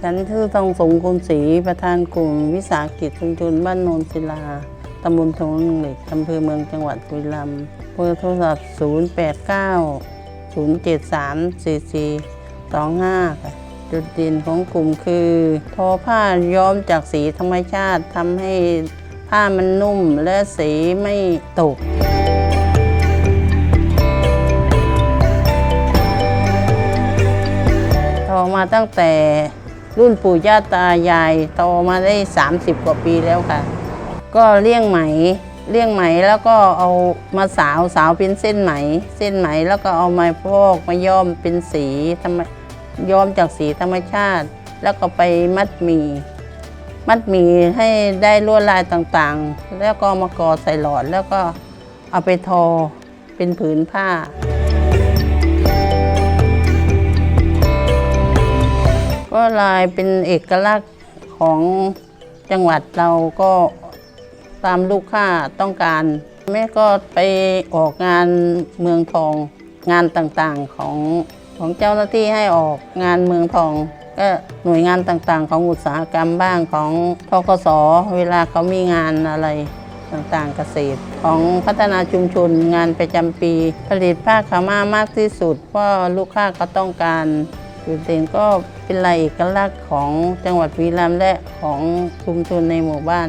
ฉันชื่อทองสงกุลศรีประธานกลุ่มวิสาหกิจชุมชนบ้านโนนศิลา ตำบลทงเหล็กอำเภอเมืองจังหวัดบุรีรัมย์เบอร์โทรศัพท์ 089 073 4425 ค่ะจุดเด่นของกลุ่มคือ ทอผ้าย้อมจากสีธรรมชาติทำให้ผ้ามันนุ่มและสีไม่ตก มาตั้งแต่รุ่นปู่ย่าตายายทอมาได้ 30 กว่าปีแล้วค่ะ ก็เลี่ยงไหมเลี่ยงไหมแล้วก็เอามาสาวสาวเป็นเส้นไหม เส้นไหมแล้วก็เอามาพอกมาย้อมเป็นสีธรรมย้อมจากสีธรรมชาติ แล้วก็ไปมัดหมี่มัดหมี่ให้ได้ลวดลายต่างๆ แล้วก็มากอใส่หลอดแล้วก็เอาไปทอเป็นผืนผ้า ก็ลายเป็นเอกลักษณ์ของจังหวัดเราก็ตามลูกค้าต้องการ แม่ก็ไปออกงานเมืองทองงานต่างๆของของเจ้าหน้าที่ให้ออกงานเมืองทอง ก็หน่วยงานต่างๆ ของอุตสาหกรรมบ้างของทกสเวลาเขามีงานอะไรต่างๆเกษตร ของพัฒนาชุมชนงานประจำปี ผลิตผ้าขาวม้ามากที่สุดเพราะลูกค้าเขาต้องการ จุดเด่นก็เป็นลายเอกลักษณ์ของจังหวัดบุรีรัมย์และของชุมชนในหมู่บ้าน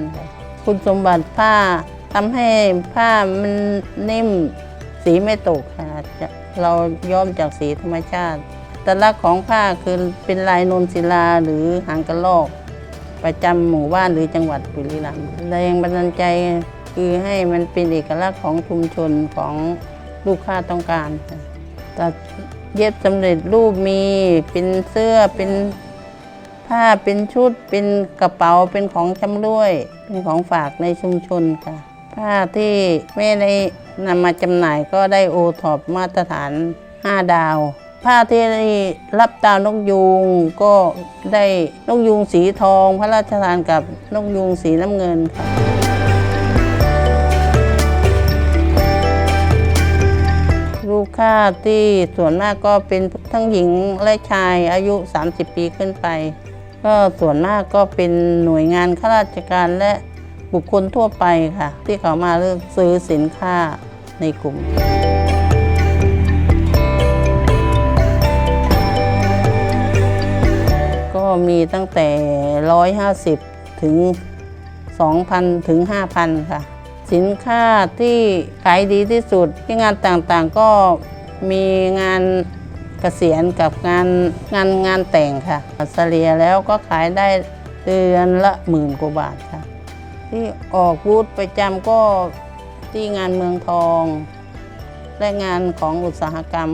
คุณสมบัติผ้าทำให้ผ้ามันนิ่มสีไม่ตกค่ะจะเราย้อมจากสีธรรมชาติต่ลักษณ์ของผ้าคือเป็นลายนนศิลาหรือหางกระรอกประจำหมู่บ้านหรือจังหวัดบุรีรัมย์แรงบันดาลใจคือให้มันเป็นเอกลักษณ์ของชุมชนของลูกค้าต้องการแต่ เย็บสำเร็จรูปมีเป็นเสื้อเป็นผ้าเป็นชุดเป็นกระเป๋าเป็นของชำร่วย เป็นของฝากในชุมชนค่ะ ผ้าที่แม่ได้นำมาจำหน่ายก็ได้โอท็อปมาตรฐาน 5 ดาว ผ้าที่ได้รับดานกยูงก็ได้นกยูงสีทอง พระราชทานกับนกยูงสีน้ำเงินค่ะ ค้าที่ส่วนมากก็เป็นทั้งหญิงและชายอายุ 30 ปีขึ้นไป ก็ส่วนมากก็เป็นหน่วยงานข้าราชการและบุคคลทั่วไปค่ะ ที่เขามาเลือกซื้อสินค้าในกลุ่มก็มีตั้งแต่ 150 ถึง 2,000 ถึง 5,000 ค่ะ สินค้าที่ขายดีที่สุดที่งานต่างๆก็มีงานเกษียณกับงานงานงานแต่งค่ะเฉลี่ยแล้วก็ขายได้เดือนละหมื่นกว่าบาทค่ะ ที่ออกบูธประจำก็ที่งานเมืองทองและงานของอุตสาหกรรม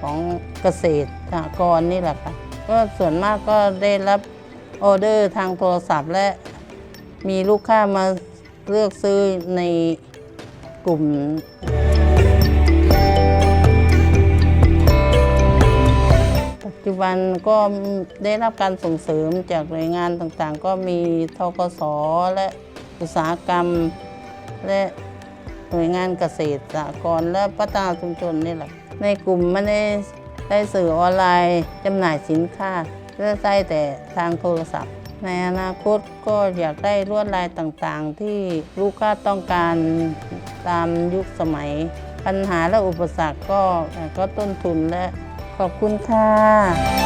ของเกษตรสหกรณ์นี่แหละค่ะ ก็ส่วนมากก็ได้รับออเดอร์ทางโทรศัพท์และมีลูกค้ามา เลือกซื้อในกลุ่มปัจจุบันก็ได้รับการส่งเสริมจากหน่วยงานต่างๆ ก็มีทกสและอุตสาหกรรม และหน่วยงานเกษตรสหกรณ์และพัฒนาชุมชนนี่แหละ ในกลุ่มไม่ได้ได้สื่อออนไลน์จำหน่ายสินค้าก็ได้แต่ทางโทรศัพท์ ในอนาคตก็อยากได้ลวดลายต่างๆ ที่ลูกค้าต้องการตามยุคสมัย ปัญหาและอุปสรรคก็ก็ต้นทุนและขอบคุณค่ะ